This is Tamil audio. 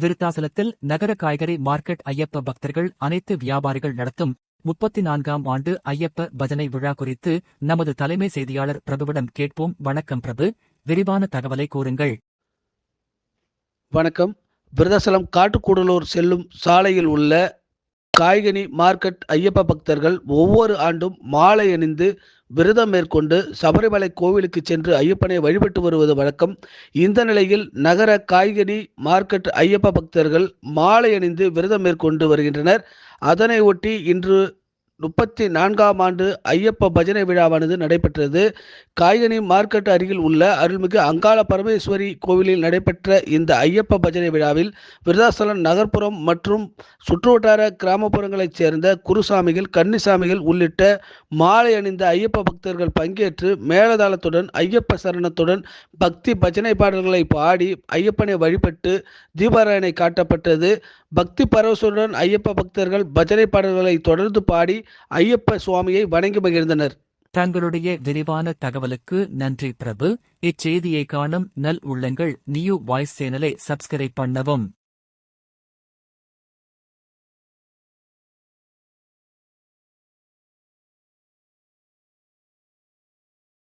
விருத்தாசலத்தில் நகர காய்கறி மார்க்கெட் ஐயப்ப பக்தர்கள் அனைத்து வியாபாரிகள் நடத்தும் முப்பத்தி நான்காம் ஆண்டு ஐயப்ப பஜனை விழா குறித்து நமது தலைமை செய்தியாளர் பிரபுவிடம் கேட்போம். வணக்கம் பிரபு. விரிவான தகவலை கூறுங்கள். வணக்கம். விருதாசலம் காட்டுக்கூடலூர் செல்லும் சாலையில் உள்ள காய்கனி மார்க்கெட் ஐயப்ப பக்தர்கள் ஒவ்வொரு ஆண்டும் மாலை அணிந்து விரதம் மேற்கொண்டு சபரிமலை கோவிலுக்கு சென்று ஐயப்பனை வழிபட்டு வருவது வழக்கம். இந்த நிலையில் நகர காய்கறி மார்க்கெட் ஐயப்ப பக்தர்கள் மாலை அணிந்து விரதம் மேற்கொண்டு வருகின்றனர். அதனை ஒட்டி இன்று முப்பத்தி நான்காம் ஆண்டு ஐயப்ப பஜனை விழாவானது நடைபெற்றது. காய்கனி மார்க்கெட் அருகில் உள்ள அருள்மிகு அங்காள பரமேஸ்வரி கோவிலில் நடைபெற்ற இந்த ஐயப்ப பஜனை விழாவில் விருதாசலம் நகர்ப்புறம் மற்றும் சுற்றுவட்டார கிராமப்புறங்களைச் சேர்ந்த குருசாமிகள் கன்னிசாமிகள் உள்ளிட்ட மாலை அணிந்த ஐயப்ப பக்தர்கள் பங்கேற்று மேலதாளத்துடன் ஐயப்ப சரணத்துடன் பக்தி பஜனை பாடல்களை பாடி ஐயப்பனை வழிபட்டு தீபாராயணை காட்டப்பட்டது. பக்தி பரவசுடன் ஐயப்ப பக்தர்கள் பஜனை பாடல்களை தொடர்ந்து பாடி ஐயப்ப சுவாமியை வணங்கி மகிழ்ந்தனர். தங்களுடைய விரிவான தகவலுக்கு நன்றி பிரபு. இச்செய்தியை காணும் நல் உள்ளங்கள் நியூ வாய்ஸ் சேனலை சப்ஸ்கிரைப் பண்ணவும்.